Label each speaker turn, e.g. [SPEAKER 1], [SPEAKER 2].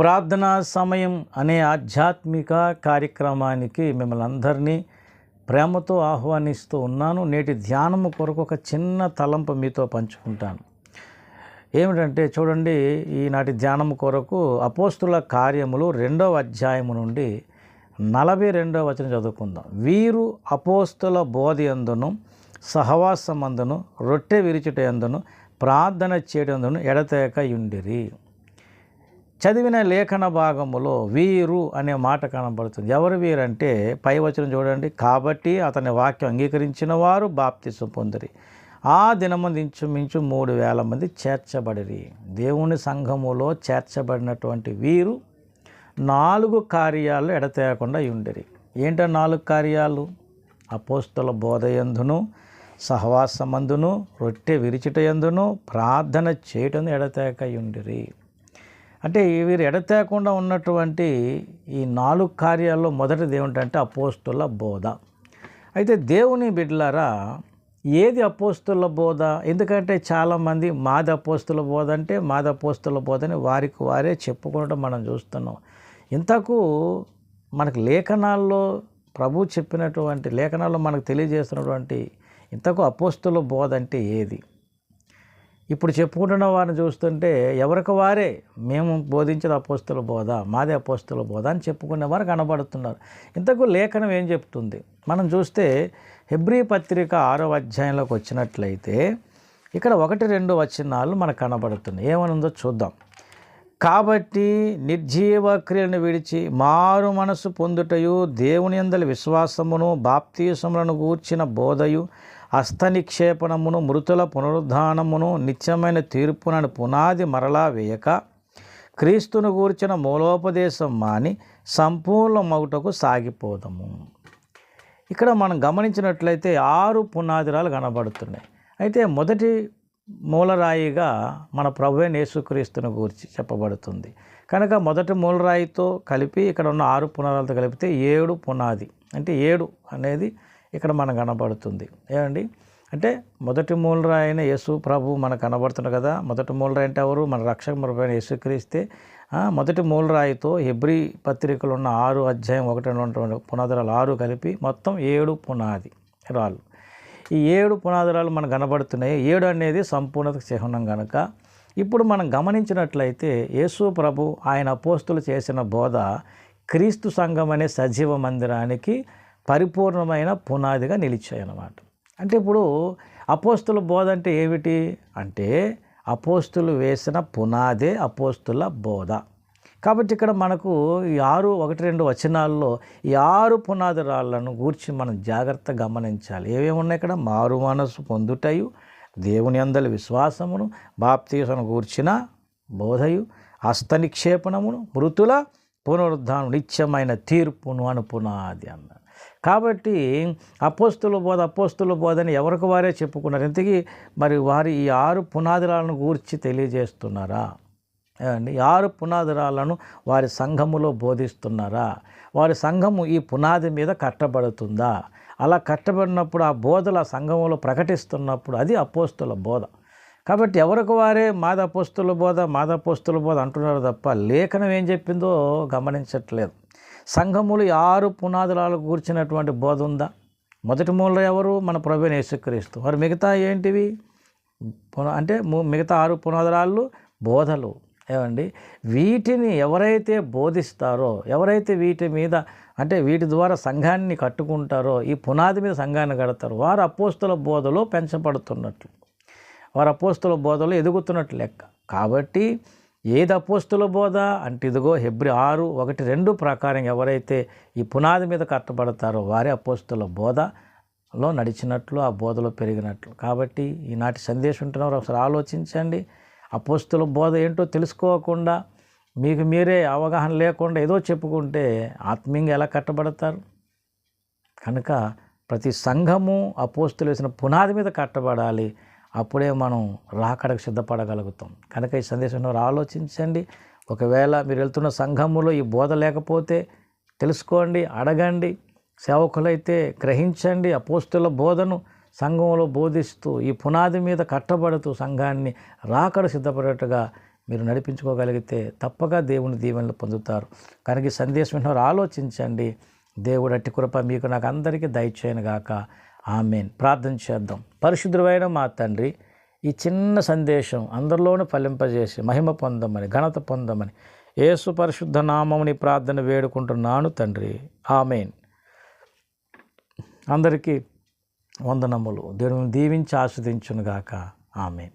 [SPEAKER 1] ప్రార్థనా సమయం అనే ఆధ్యాత్మిక కార్యక్రమానికి మిమ్మల్ని అందరినీ ప్రేమతో ఆహ్వానిస్తూ ఉన్నాను. నేటి ధ్యానము కొరకు ఒక చిన్న తలంపు మీతో పంచుకుంటాను. ఏమిటంటే చూడండి ఈనాటి ధ్యానము కొరకు అపోస్తుల కార్యములు రెండవ అధ్యాయము నుండి నలభై రెండవ వచనం చదువుకుందాం. వీరు అపోస్తుల బోధయందును సహవాసమందును రొట్టె విరిచుట ఎందును ప్రార్థన చేయడందును ఎడతేక యుండిరి. చదివిన లేఖన భాగములో వీరు అనే మాట కనబడుతుంది. ఎవరు వీరంటే పై వచనం చూడండి. కాబట్టి అతని వాక్యం అంగీకరించిన వారు బాప్తిసం పొందిరి. ఆ దినమంది ఇంచుమించు మూడు వేల మంది చేర్చబడిరి. దేవుని సంఘములో చేర్చబడినటువంటి వీరు నాలుగు కార్యాలు ఎడతేయకుండా ఉండిరి. ఏంటో నాలుగు కార్యాలు? అపోస్తుల బోధయందును సహవాసమందును రొట్టె విరిచిటయందును ప్రార్థన చేయటం ఎడతేక ఉండిరి. అంటే వీరు ఎడతేకుండా ఉన్నటువంటి ఈ నాలుగు కార్యాల్లో మొదటిది ఏమిటంటే అపోస్తుల బోధ. అయితే దేవుని బిడ్డలారా ఏది అపోస్తుల బోధ? ఎందుకంటే చాలామంది మాది అపోస్తుల బోధ అంటే మాది అపోస్తుల బోధ అని వారికి వారే చెప్పుకోవడం మనం చూస్తున్నాం. ఇంతకు మనకు లేఖనాల్లో ప్రభు చెప్పినటువంటి లేఖనాల్లో మనకు తెలియజేస్తున్నటువంటి ఇంతకు అపోస్తుల బోధ అంటే ఏది? ఇప్పుడు చెప్పుకుంటున్న వారిని చూస్తుంటే ఎవరికి వారే? మేము బోధించేది అపోస్తుల బోధ మాదే అపోస్తుల బోధ అని చెప్పుకునే వారు కనబడుతున్నారు. ఇంతకు లేఖనం ఏం చెప్తుంది? మనం చూస్తే హెబ్రీ పత్రిక ఆరో అధ్యాయంలోకి వచ్చినట్లయితే ఇక్కడ ఒకటి రెండు వచనాలు మనకు కనబడుతున్నాయి. ఏమనుందో చూద్దాం. కాబట్టి నిర్జీవ క్రియలను విడిచి మారు మనసు పొందుటయు దేవుని అందలి విశ్వాసమును బాప్తీసములను గూర్చిన బోధయు హస్తనిక్షేపణమును మృతుల పునరుద్ధానమును నిత్యమైన తీర్పునను పునాది మరలా వేయక క్రీస్తును గూర్చిన మూలోపదేశం మాని సంపూర్ణ మగుటకు సాగిపోదము. ఇక్కడ మనం గమనించినట్లయితే ఆరు పునాదిరాలు కనబడుతున్నాయి. అయితే మొదటి మూలరాయిగా మన ప్రభు యేసుక్రీస్తుని గురించి చెప్పబడుతుంది. కనుక మొదటి మూలరాయితో కలిపి ఇక్కడ ఉన్న ఆరు పునాదులతో కలిపితే ఏడు పునాది. అంటే ఏడు అనేది ఇక్కడ మనకు కనబడుతుంది. ఏమండి? అంటే మొదటి మూలరాయి అయిన యేసు ప్రభు మనకు కనబడుతుంది కదా. మొదటి మూలరాయి అంటే ఎవరు? మన రక్షక మరపైన యేసుక్రీస్తే. మొదటి మూలరాయితో హెబ్రి పత్రికలు ఉన్న ఆరు అధ్యాయం ఒకటి ఉన్నటువంటి పునాదురాలు ఆరు కలిపి మొత్తం ఏడు పునాది రాళ్ళు. ఈ ఏడు పునాదురాలు మనకు కనబడుతున్నాయి. ఏడు అనేది సంపూర్ణత చిహ్నం కనుక ఇప్పుడు మనం గమనించినట్లయితే యేసు ప్రభు ఆయన అపోస్తులు చేసిన బోధ క్రీస్తు సంఘం అనే సజీవ మందిరానికి పరిపూర్ణమైన పునాదిగా నిలిచాయి అన్నమాట. అంటే ఇప్పుడు అపోస్తుల బోధ అంటే ఏమిటి? అంటే అపోస్తులు వేసిన పునాదే అపోస్తుల బోధ. కాబట్టి ఇక్కడ మనకు ఈ ఆరు ఒకటి రెండు వచనాల్లో ఈ ఆరు పునాది రాళ్ళను గూర్చి మనం జాగ్రత్త గమనించాలి. ఏమేమి ఉన్నాయి ఇక్కడ? మారు మనసు పొందుటయు దేవుని అందలి విశ్వాసమును బాప్తీసను గూర్చిన బోధయు హస్త నిక్షేపణమును మృతుల పునరుద్ధానం నిత్యమైన తీర్పును అను పునాది అన్నారు కాబట్టి అపోస్తుల బోధ అపోస్తుల బోధని ఎవరికి వారే చెప్పుకున్నారు? ఇంతకీ మరి వారి ఈ ఆరు పునాదిరాలను గూర్చి తెలియజేస్తున్నారా? ఏమండి ఆరు పునాదురాలను వారి సంఘములో బోధిస్తున్నారా? వారి సంఘము ఈ పునాది మీద కట్టబడుతుందా? అలా కట్టబడినప్పుడు ఆ బోధలు ఆ సంఘములో ప్రకటిస్తున్నప్పుడు అది అపోస్తుల బోధ. కాబట్టి ఎవరికి వారే మాదపోస్తుల బోధ మాదపోస్తుల బోధ అంటున్నారు తప్ప లేఖనం ఏం చెప్పిందో గమనించట్లేదు. సంఘములు ఆరు పునాదురాలు కూర్చున్నటువంటి బోధ ఉందా? మొదటి మూల ఎవరు? మన ప్రభుని యేసుక్రీస్తు. మరి మిగతా ఏంటివి? అంటే ము- మిగతా ఆరు పునాదురాళ్ళు బోధలు. ఏమండి? వీటిని ఎవరైతే బోధిస్తారో ఎవరైతే వీటి మీద అంటే వీటి ద్వారా సంఘాన్ని కట్టుకుంటారో ఈ పునాది మీద సంఘాన్ని కడతారు వారు అపోస్తుల బోధలో పెంచబడుతున్నట్లు. వారు అపోస్తుల బోధలో ఎదుగుతున్నట్లు లెక్క. కాబట్టి ఏది అపోస్తుల బోధ? అంటే ఇదిగో హెబ్రి ఆరు ఒకటి రెండు ప్రకారం ఎవరైతే ఈ పునాది మీద కట్టబడతారో వారే అపోస్తుల బోధలో నడిచినట్లు ఆ బోధలో పెరిగినట్లు. కాబట్టి ఈనాటి సందేశం ఉంటున్నారు ఒకసారి ఆలోచించండి. అపోస్తుల బోధ ఏంటో తెలుసుకోకుండా మీకు మీరే అవగాహన లేకుండా ఏదో చెప్పుకుంటే ఆత్మీయంగా ఎలా కట్టబడతారు? కనుక ప్రతి సంఘము అపోస్తులు వేసిన పునాది మీద కట్టబడాలి. అప్పుడే మనం రాకడకు సిద్ధపడగలుగుతాం. కనుక ఈ సందేశం ఆలోచించండి. ఒకవేళ మీరు వెళ్తున్న సంఘములో ఈ బోధ లేకపోతే తెలుసుకోండి అడగండి సేవకులైతే గ్రహించండి అపోస్తుల బోధను. సంఘంలో బోధిస్తూ ఈ పునాది మీద కట్టబడుతూ సంఘాన్ని రాకడ సిద్ధపడేట్టుగా మీరు నడిపించుకోగలిగితే తప్పగా దేవుని దీవెనలు పొందుతారు. కనుక ఈ సందేశం విన్నవారు ఆలోచించండి. దేవుడు అట్టి కృప మీకు నాకు అందరికీ దయచేయను గాక. ఆమెన్. ప్రార్థన చేద్దాం. పరిశుద్ధమైన మా తండ్రి ఈ చిన్న సందేశం అందరిలోనూ ఫలింపజేసి మహిమ పొందమని ఘనత పొందమని యేసు పరిశుద్ధ నామముని ప్రార్థన వేడుకుంటున్నాను తండ్రి. ఆమెన్. అందరికీ వందనములు. దేవుని దీవించి ఆస్వాదించునుగాక ఆమె